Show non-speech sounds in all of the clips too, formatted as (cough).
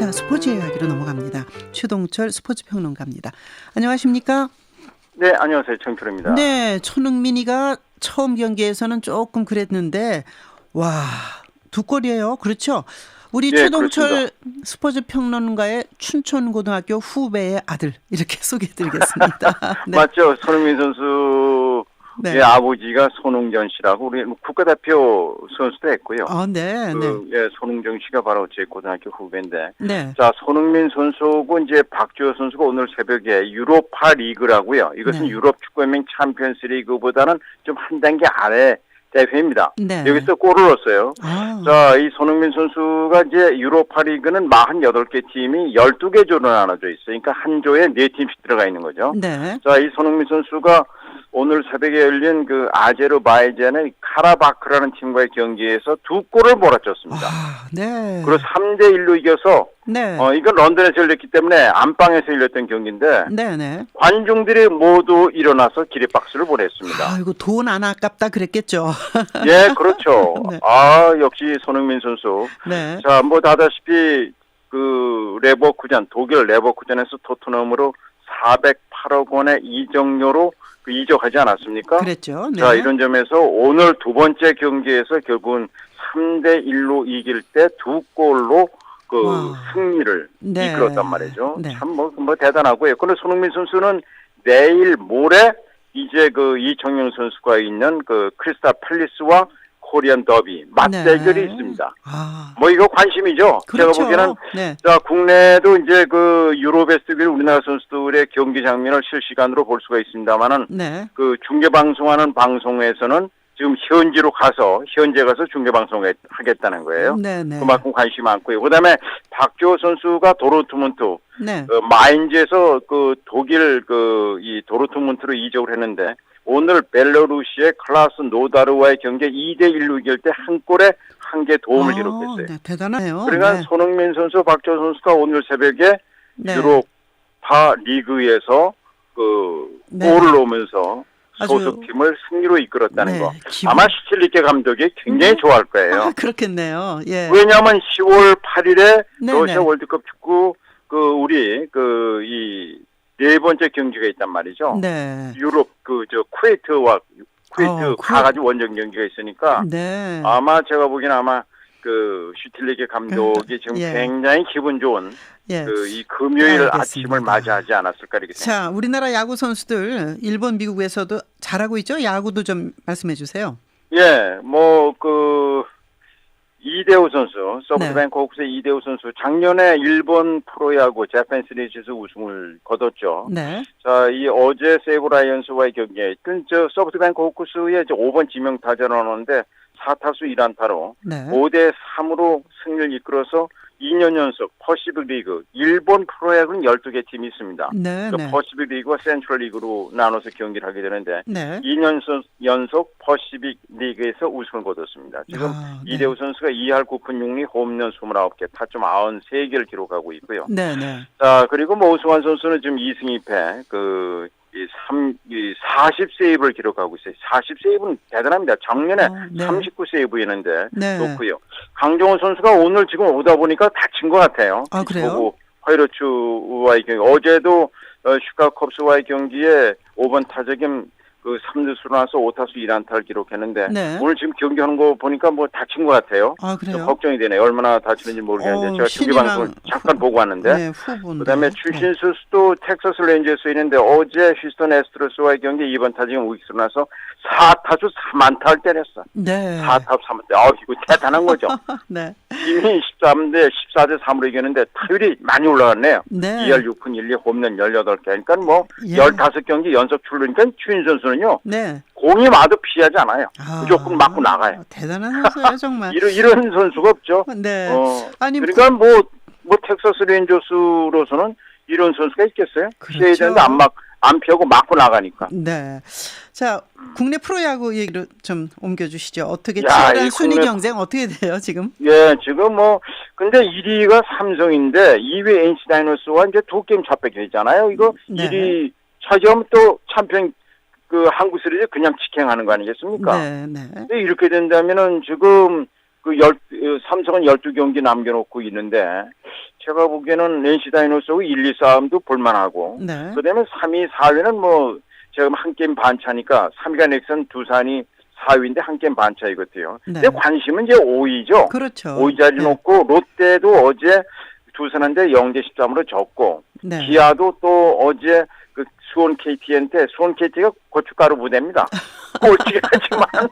자, 스포츠 이야기로 넘어갑니다. 최동철 스포츠 평론가입니다. 안녕하십니까? 네, 안녕하세요. 정철입니다. 네, 손흥민이가 처음 경기에서는 조금 그랬는데 와, 두 골이에요. 그렇죠? 우리 네, 최동철 그렇습니다. 스포츠 평론가의 춘천고등학교 후배의 아들 이렇게 (laughs) 소개해드리겠습니다. (laughs) 네. 맞죠? 손흥민 선수 의 네. 아버지가 손흥전 씨라고 우리 국가대표 선수도 했고요. 아, 네, 네, 그, 예, 손흥정 씨가 바로 제 고등학교 후배인데. 네, 자, 손흥민 선수고 이제 박주호 선수가 오늘 새벽에 유로파 리그라고요. 이것은 네. 유럽 축구연맹 챔피언스 리그보다는 좀 한 단계 아래 대회입니다. 네. 여기서 골을 넣었어요. 아, 자, 이 손흥민 선수가 이제 유로파 리그는 48개 팀이 12개 조로 나눠져 있어요. 그러니까 한 조에 4팀씩 들어가 있는 거죠. 네, 자, 이 손흥민 선수가 오늘 새벽에 열린 그 아제르바이잔의 카라바크라는 팀과의 경기에서 두 골을 몰아쳤습니다. 아, 네, 그리고 3대 1로 이겨서 네, 어 이건 런던에서 열렸기 때문에 안방에서 열렸던 경기인데 네, 네. 관중들이 모두 일어나서 기립박수를 보냈습니다. 아이고 돈 안 아깝다 그랬겠죠. (laughs) 예, 그렇죠. 네. 아, 역시 손흥민 선수. 네, 자, 뭐 다다시피 그 레버쿠젠 독일 레버쿠젠에서 토트넘으로 408억 원의 이적료로 그 이적하지 않았습니까? 그랬죠. 네. 자, 이런 점에서 오늘 두 번째 경기에서 결국은 3대 1로 이길 때 두 골로 그 와. 승리를 네. 이끌었단 말이죠. 네. 참뭐 뭐 대단하고요. 그런데 손흥민 선수는 내일 모레 이제 그 이청용 선수가 있는 그 크리스타 팰리스와 코리안 더비 맞대결이 네. 있습니다. 아, 뭐 이거 관심이죠. 그렇죠. 제가 보기에는 네, 자 국내도 이제 그 유로베스트길 우리나라 선수들의 경기 장면을 실시간으로 볼 수가 있습니다만은 네, 그 중계 방송하는 방송에서는 지금 현지로 가서 현재 가서 중계 방송을 하겠다는 거예요. 네, 네, 그만큼 관심이 많고요. 그다음에 박주호 선수가 도르트문트 네, 그 마인즈에서 그 독일 그 이 도르트문트로 이적을 했는데 오늘 벨로루시의 클라스 노다르와의 경기에 2대 1로 이길 때 한 골에 한 개 도움을 아, 기록했어요. 네, 대단하네요. 그러니까 네, 손흥민 선수, 박주호 선수가 오늘 새벽에 네. 유로파 리그에서 그 네. 골을 넣으면서 소속팀을 승리로 이끌었다는 네, 거. 기분- 아마 시틸리케 감독이 굉장히 네. 좋아할 거예요. 아, 그렇겠네요. 예. 왜냐하면 10월 8일에 네, 러시아 네. 월드컵 축구 그 우리 그 이 네 번째 경기가 있단 말이죠. 네. 유럽 그 저 쿠웨이트와 쿠웨이트 어, 가가지고 원정 경기가 있으니까 네. 아마 제가 보기에는 아마 그 슈틸리케 감독이 지금 예. 굉장히 기분 좋은 예. 그이 금요일 알겠습니다. 아침을 맞이하지 않았을까 이렇게 생각합니다. 자, 우리나라 야구 선수들 일본, 미국에서도 잘하고 있죠? 야구도 좀 말씀해 주세요. 예, 뭐 그 이대호 선수, 소프트뱅크 네. 호크스의 이대호 선수 작년에 일본 프로야구 재팬 시리즈에서 우승을 거뒀죠. 네. 자, 이 어제 세이브 라이언스와의 경기에 그저 소프트뱅크 호크스의 이제 5번 지명 타자를 넣었는데 4타수 1안타로 네. 5대 3으로 승리를 이끌어서 2년 연속 퍼시픽 리그 일본 프로야구는 12개 팀이 있습니다. 네, 그 네. 퍼시픽 리그와 센트럴 리그로 나눠서 경기를 하게 되는데 네. 2년 선- 연속 퍼시픽 리그에서 우승을 거뒀습니다. 지금 아, 네. 이대호 선수가 2할 9푼 6리 홈런 29개, 타점 93개를 기록하고 있고요. 네, 네. 자, 그리고 뭐 오승환 선수는 지금 2승 2패, 그, 이 3, 이 40세이브를 기록하고 있어요. 40세이브는 대단합니다. 작년에 어, 네. 39세이브였는데 네. 높고요. 강정호 선수가 오늘 지금 오다 보니까 다친 것 같아요. 아, 그래요? 보고 화이러츠와의 경기. 어제도 어, 슈카컵스와의 경기에 5번 타석임 그 3루수로 나서 5타수 1안타를 기록했는데 네. 오늘 지금 경기하는 거 보니까 뭐 다친 것 같아요. 아, 좀 그래요? 걱정이 되네요. 얼마나 다치는지 모르겠는데 어, 제가 신이랑- 방송을 잠깐 보고 왔는데 네. 그다음에 출신 수도 텍사스 레인저스에 있는데 어제 휴스턴 에스트로스와의 경기 2번 타지금 우익수로 나서 4타수 3안타를 때렸어. 네. 4타수 3안타. 아 이거 대단한 거죠. (laughs) 네. 팀이 13대 14대 3으로 이겼는데 타율이 많이 올라갔네요. 네. 2할 6푼 1리 홈런 18개. 그러니까 뭐 예. 15경기 연속 출루니까 추인 선수는요. 네. 공이 와도 피하지 않아요. 아, 무조건 맞고 나가요. 대단한 선수예요, 정말. (laughs) 이런 이런 선수가 없죠. 네. 어, 아니, 그러니까 뭐, 뭐, 텍사스 레인저스로서는 이런 선수가 있겠어요? 그렇죠. 피해야 되는데 안 막, 안 피하고 맞고 나가니까. 네. 자, 국내 프로야구 얘기로 좀 옮겨주시죠. 어떻게 야, 치열한 이 순위 국내- 경쟁 어떻게 돼요, 지금? 예, 지금 뭐, 근데 1위가 삼성인데 2위 NC 다이노스와 이제 두 게임 차뺏겨 있잖아요. 이거 네. 1위 차지하면 또 챔피언 그 한국 시리즈 그냥 직행하는 거 아니겠습니까? 네, 네. 근데 이렇게 된다면은 지금 그 열, 어, 삼성은 12경기 남겨놓고 있는데 제가 보기에는 NC 다이노스하고 1, 2 싸움도 볼만하고 네. 그다음에 3위, 4위는 뭐 지금 한 게임 반 차니까 3위가 넥슨, 두산이 4위인데 한 게임 반 차이거든요. 네. 근데 관심은 이제 5위죠. 그렇죠. 5위 자리 네. 놓고 롯데도 어제 두산한테 0대 13으로 졌고 네. 기아도 또 어제 그 수원 KT한테 수원 KT가 고춧가루 부대입니다. (laughs) 꼴찌하지만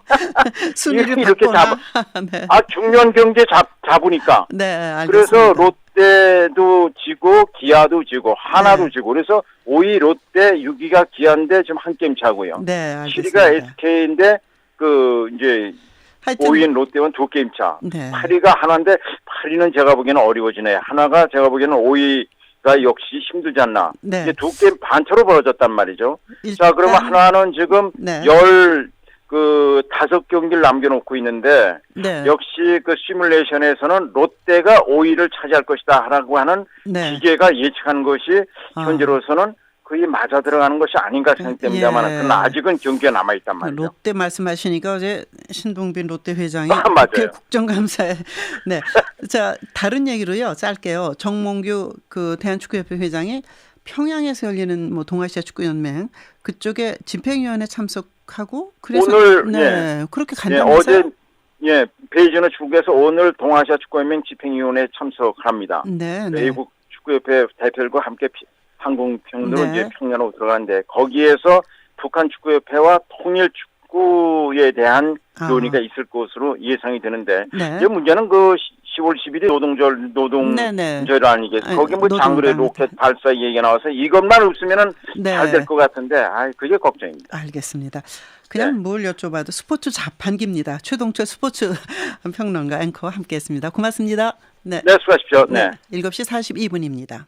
순위를 이렇게 바꾸나. (laughs) 네. 아 중요한 경제 잡 잡으니까 네, 알겠습니다. 그래서 롯 데도 지고 기아도 지고 하나도 네. 지고 그래서 5위 롯데 6위가 기아인데 지금 한 게임 차고요. 네, 알겠습니다. 7위가 SK인데 그 이제 하여튼 5위인 롯데는 두 게임 차. 네. 8위가 하나인데 8위는 제가 보기에는 어려워지네요. 하나가 제가 보기에는 5위가 역시 힘들지 않나. 네. 이게 두 게임 반차로 벌어졌단 말이죠. 자, 그러면 일단- 하나는 지금 네. 열, 그, 다섯 경기를 남겨놓고 있는데, 네. 역시 그 시뮬레이션에서는 롯데가 5위를 차지할 것이다 라고 하는 네. 기계가 예측한 것이 아. 현재로서는 거의 맞아 들어가는 것이 아닌가 생각됩니다만, 예. 그러나 아직은 경기가 남아 있단 말이죠. 롯데 말씀하시니까 어제 신동빈 롯데 회장이 (laughs) 아. 국회 국정감사에 (laughs) 네. 자, 다른 얘기로요. 짧게요. 정몽규 그 대한축구협회 회장이 평양에서 열리는 뭐 동아시아 축구연맹 그쪽에 집행위원회 참석 하고 그래서 오늘, 네. 그렇게 예, 간다면서요? 어제, 예, 베이징의 축구에서 오늘 동아시아 축구연맹 집행위원회에 참석합니다. 네, 네. 외국 축구협회 대표들과 함께 피- 항공편으로 네. 이제 평양으로 들어가는데 거기에서 북한 축구협회와 통일 축구에 대한 아. 논의가 있을 것으로 예상이 되는데 네. 이제 문제는 그 10월 10일이 노동절 노동절 네, 네. 아니겠어요? 아니, 거기 뭐. 장거리 로켓 발사 얘기가 나와서 이것만 없으면은 네. 잘될 것 같은데 아 그게 걱정입니다. 알겠습니다. 그냥 네. 뭘 여쭤봐도 스포츠 자판기입니다. 최동철 스포츠 (laughs) 평론가 앵커와 함께했습니다. 고맙습니다. 네. 네, 수고하십시오. 네. 네. 7시 42분입니다.